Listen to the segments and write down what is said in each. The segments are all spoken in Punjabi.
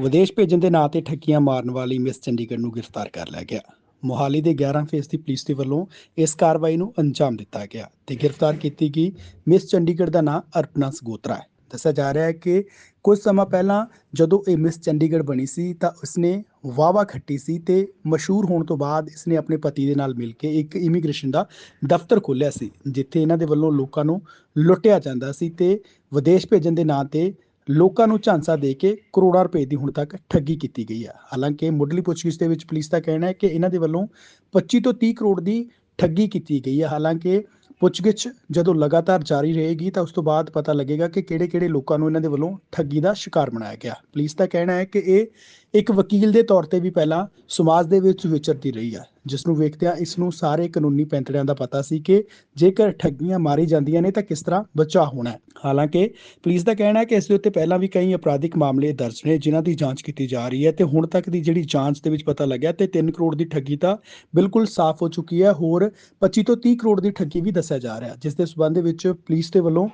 ਵਿਦੇਸ਼ ਭੇਜਣ ਦੇ ਨਾਂ ਤੇ ਠੱਕੀਆਂ ਮਾਰਨ ਵਾਲੀ ਮਿਸ ਚੰਡੀਗੜ੍ਹ ਨੂੰ ਗ੍ਰਿਫਤਾਰ ਕਰ ਲਿਆ ਗਿਆ। ਮੋਹਾਲੀ ਦੇ 11 ਫੇਸ ਦੀ ਪੁਲਿਸ ਦੇ ਵੱਲੋਂ ਇਸ ਕਾਰਵਾਈ ਨੂੰ ਅੰਜਾਮ ਦਿੱਤਾ ਗਿਆ ਤੇ ਗ੍ਰਿਫਤਾਰ ਕੀਤੀ ਗਈ ਮਿਸ ਚੰਡੀਗੜ੍ਹ ਦਾ ਨਾਂ ਅਰਪਨਾ ਸਗੋਤਰਾ ਹੈ। ਦੱਸਿਆ ਜਾ ਰਿਹਾ ਹੈ ਕਿ ਕੁਝ ਸਮਾਂ ਪਹਿਲਾਂ ਜਦੋਂ ਇਹ ਮਿਸ ਚੰਡੀਗੜ੍ਹ ਬਣੀ ਸੀ ਤਾਂ ਉਸਨੇ ਵਾਵਾ ਖੱਟੀ ਸੀ ਤੇ ਮਸ਼ਹੂਰ ਹੋਣ ਤੋਂ ਬਾਅਦ ਇਸਨੇ ਆਪਣੇ ਪਤੀ ਦੇ ਨਾਲ ਮਿਲ ਕੇ ਇੱਕ ਇਮੀਗ੍ਰੇਸ਼ਨ ਦਾ ਦਫ਼ਤਰ ਖੋਲ੍ਹਿਆ ਸੀ, ਜਿੱਥੇ ਇਹਨਾਂ ਦੇ ਵੱਲੋਂ ਲੋਕਾਂ ਨੂੰ ਲੁੱਟਿਆ ਜਾਂਦਾ ਸੀ ਤੇ ਵਿਦੇਸ਼ ਭੇਜਣ ਦੇ ਨਾਂ ਤੇ ਲੋਕਾਂ ਨੂੰ ਝਾਂਸਾ ਦੇ ਕੇ ਕਰੋੜਾਂ ਰੁਪਏ ਦੀ ਹੁਣ ਤੱਕ ਠੱਗੀ ਕੀਤੀ ਗਈ ਹੈ ਹਾਲਾਂਕਿ ਮੁੱਢਲੀ ਪੁੱਛਗਿੱਛ ਦੇ ਵਿੱਚ ਪੁਲਿਸ ਦਾ ਕਹਿਣਾ ਹੈ ਕਿ ਇਹਨਾਂ ਦੇ ਵੱਲੋਂ 25 ਤੋਂ 30 ਕਰੋੜ ਦੀ ਠੱਗੀ ਕੀਤੀ ਗਈ ਹੈ ਹਾਲਾਂਕਿ ਪੁੱਛਗਿੱਛ ਜਦੋਂ ਲਗਾਤਾਰ ਜਾਰੀ ਰਹੇਗੀ ਤਾਂ ਉਸ ਤੋਂ ਬਾਅਦ ਪਤਾ ਲੱਗੇਗਾ ਕਿ ਕਿਹੜੇ-ਕਿਹੜੇ ਲੋਕਾਂ ਨੂੰ ਇਹਨਾਂ ਦੇ ਵੱਲੋਂ ਠੱਗੀ ਦਾ ਸ਼ਿਕਾਰ ਬਣਾਇਆ ਗਿਆ। ਪੁਲਿਸ ਦਾ ਕਹਿਣਾ ਹੈ ਕਿ ਇਹ ਇੱਕ ਵਕੀਲ ਦੇ ਤੌਰ ਤੇ ਵੀ ਪਹਿਲਾਂ ਸਮਾਜ ਦੇ ਵਿੱਚ ਵਿਚਰਦੀ ਰਹੀ ਹੈ ਜਿਸ ਨੂੰ ਵੇਖਦਿਆਂ ਇਸ ਨੂੰ ਸਾਰੇ ਕਾਨੂੰਨੀ ਪੈਂਤੜਿਆਂ ਦਾ ਪਤਾ ਸੀ ਕਿ ਜੇਕਰ ਠੱਗੀਆਂ ਮਾਰੀ ਜਾਂਦੀਆਂ ਨੇ ਤਾਂ ਕਿਸ ਤਰ੍ਹਾਂ ਬਚਾਅ ਹੋਣਾ ਹੈ। ਹਾਲਾਂਕਿ ਪੁਲਿਸ ਦਾ ਕਹਿਣਾ ਹੈ ਕਿ ਇਸ ਦੇ ਉੱਤੇ ਪਹਿਲਾਂ ਵੀ ਕਈ ਅਪਰਾਧਿਕ ਮਾਮਲੇ ਦਰਜ ਨੇ, ਜਿਨ੍ਹਾਂ ਦੀ ਜਾਂਚ ਕੀਤੀ ਜਾ ਰਹੀ ਹੈ ਤੇ ਹੁਣ ਤੱਕ ਦੀ ਜਿਹੜੀ ਜਾਂਚ ਦੇ ਵਿੱਚ ਪਤਾ ਲੱਗਿਆ ਤੇ 3 ਕਰੋੜ ਦੀ ਠੱਗੀ ਤਾਂ ਬਿਲਕੁਲ ਸਾਫ਼ ਹੋ ਚੁੱਕੀ ਹੈ। ਹੋਰ 25 ਤੋਂ 30 ਕਰੋੜ ਦੀ ਠੱਗੀ ਵੀ ਦੱਸਿਆ ਜਾ ਰਿਹਾ, ਜਿਸ ਦੇ ਸਬੰਧ ਵਿੱਚ ਪੁਲਿਸ ਦੇ ਵੱਲੋਂ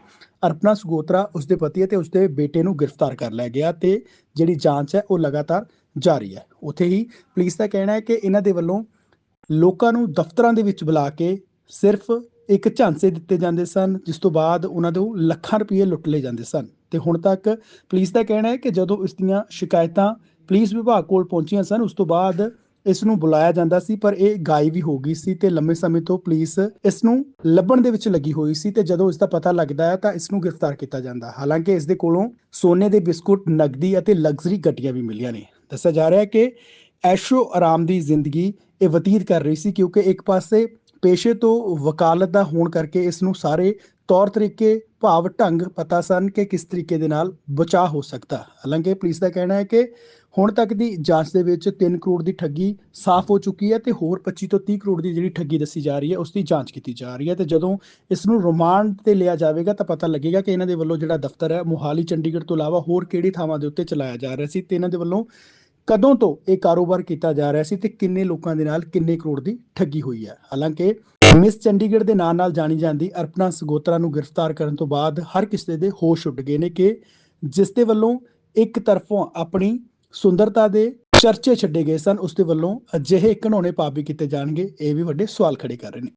ਅਰਪਨਾ ਸਗੋਤਰਾ ਉਸਦੇ ਪਤੀ ਅਤੇ ਉਸਦੇ ਬੇਟੇ ਨੂੰ ਗ੍ਰਿਫਤਾਰ ਕਰ ਲਿਆ ਗਿਆ ਤੇ ਜਿਹੜੀ ਜਾਂਚ ਹੈ ਉਹ ਲਗਾਤਾਰ ਜਾਰੀ ਹੈ। ਉੱਥੇ ਹੀ ਪੁਲਿਸ ਦਾ ਕਹਿਣਾ ਹੈ ਕਿ ਇਹਨਾਂ ਦੇ ਵੱਲੋਂ ਲੋਕਾਂ ਨੂੰ ਦਫ਼ਤਰਾਂ ਦੇ ਵਿੱਚ ਬੁਲਾ ਕੇ ਸਿਰਫ ਇੱਕ ਝਾਂਸੇ ਦਿੱਤੇ ਜਾਂਦੇ ਸਨ, ਜਿਸ ਤੋਂ ਬਾਅਦ ਉਹਨਾਂ ਤੋਂ ਲੱਖਾਂ ਰੁਪਏ ਲੁੱਟ ਲਏ ਜਾਂਦੇ ਸਨ। ਤੇ ਹੁਣ ਤੱਕ ਪੁਲਿਸ ਦਾ ਕਹਿਣਾ ਹੈ ਕਿ ਜਦੋਂ ਇਸ ਦੀਆਂ ਸ਼ਿਕਾਇਤਾਂ ਪੁਲਿਸ ਵਿਭਾਗ ਕੋਲ ਪਹੁੰਚੀਆਂ ਸਨ, ਉਸ ਤੋਂ ਬਾਅਦ ਇਸ ਨੂੰ ਬੁਲਾਇਆ ਜਾਂਦਾ ਸੀ, ਪਰ ਇਹ ਗਾਇਬ ਵੀ ਹੋ ਗਈ ਸੀ ਤੇ ਲੰਮੇ ਸਮੇਂ ਤੋਂ ਪੁਲਿਸ ਇਸ ਨੂੰ ਲੱਭਣ ਦੇ ਵਿੱਚ ਲੱਗੀ ਹੋਈ ਸੀ ਤੇ ਜਦੋਂ ਇਸ ਦਾ ਪਤਾ ਲੱਗਦਾ ਹੈ ਤਾਂ ਇਸ ਨੂੰ ਗ੍ਰਿਫਤਾਰ ਕੀਤਾ ਜਾਂਦਾ। ਹਾਲਾਂਕਿ ਇਸ ਦੇ ਕੋਲੋਂ ਸੋਨੇ ਦੇ ਬਿਸਕੁਟ, ਨਗਦੀ ਅਤੇ ਲਗਜ਼ਰੀ ਗੱਡੀਆਂ ਵੀ ਮਿਲੀਆਂ ਨੇ। ਦੱਸਿਆ ਜਾ ਰਿਹਾ ਹੈ ਕਿ ਐਸ਼ੋ ਆਰਾਮ ਦੀ ਜ਼ਿੰਦਗੀ ਇਹ ਬਤੀਤ ਕਰ ਰਹੀ ਸੀ ਕਿਉਂਕਿ ਇੱਕ ਪਾਸੇ ਪੇਸ਼ੇ ਤੋਂ ਵਕਾਲਤ ਦਾ ਹੋਣ ਕਰਕੇ ਇਸ ਨੂੰ ਸਾਰੇ ਤੌਰ ਤਰੀਕੇ, ਭਾਵ ਢੰਗ ਪਤਾ ਸਨ ਕਿ ਕਿਸ ਤਰੀਕੇ ਦੇ ਨਾਲ ਬਚਾਅ ਹੋ ਸਕਦਾ। ਹਾਲਾਂਕਿ ਪੁਲਿਸ ਦਾ ਕਹਿਣਾ ਹੈ ਕਿ ਹੁਣ ਤੱਕ ਦੀ ਜਾਂਚ ਦੇ ਵਿੱਚ 3 ਕਰੋੜ ਦੀ ਠੱਗੀ ਸਾਫ਼ ਹੋ ਚੁੱਕੀ ਹੈ ਤੇ ਹੋਰ 25 ਤੋਂ 30 ਕਰੋੜ ਦੀ ਜਿਹੜੀ ਠੱਗੀ ਦੱਸੀ ਜਾ ਰਹੀ ਹੈ, ਉਸ ਦੀ ਜਾਂਚ ਕੀਤੀ ਜਾ ਰਹੀ ਹੈ ਤੇ ਜਦੋਂ ਇਸ ਨੂੰ ਰਿਮਾਂਡ ਤੇ ਲਿਆ ਜਾਵੇਗਾ ਤਾਂ ਪਤਾ ਲੱਗੇਗਾ ਕਿ ਇਹਨਾਂ ਦੇ ਵੱਲੋਂ ਜਿਹੜਾ ਦਫ਼ਤਰ ਹੈ, ਮੋਹਾਲੀ, ਚੰਡੀਗੜ੍ਹ ਤੋਂ ਇਲਾਵਾ ਹੋਰ ਕਿਹੜੀ ਥਾਵਾਂ ਦੇ ਉੱਤੇ ਚਲਾਇਆ ਜਾ ਰਿਹਾ ਸੀ ਤੇ ਇਹਨਾਂ ਦੇ ਵੱਲੋਂ ਕਦੋਂ ਤੋਂ ਇਹ ਕਾਰੋਬਾਰ ਕੀਤਾ ਜਾ ਰਿਹਾ ਸੀ ਤੇ ਕਿੰਨੇ ਲੋਕਾਂ ਦੇ ਨਾਲ ਕਿੰਨੇ ਕਰੋੜ ਦੀ ਠੱਗੀ ਹੋਈ ਹੈ? ਹਾਲਾਂਕਿ ਮਿਸ ਚੰਡੀਗੜ੍ਹ ਦੇ ਨਾਂ ਨਾਲ ਜਾਣੀ ਜਾਂਦੀ ਅਰਪਨਾ ਸਗੋਤਰਾ ਨੂੰ ਗ੍ਰਿਫਤਾਰ ਕਰਨ ਤੋਂ ਬਾਅਦ ਹਰ ਕਿਸੇ ਦੇ ਹੋਸ਼ ਉੱਡ ਗਏ ਨੇ ਕਿ ਜਿਸ ਦੇ ਵੱਲੋਂ ਇੱਕ ਤਰਫੋਂ ਆਪਣੀ ਸੁੰਦਰਤਾ ਦੇ ਚਰਚੇ ਛੱਡੇ ਗਏ ਸਨ, ਉਸ ਦੇ ਵੱਲੋਂ ਅਜਿਹੇ ਘਿਨੌਣੇ ਪਾਪ ਵੀ ਕੀਤੇ ਜਾਣਗੇ। ਇਹ ਵੀ ਵੱਡੇ ਸਵਾਲ ਖੜੇ ਕਰ ਰਹੇ ਨੇ।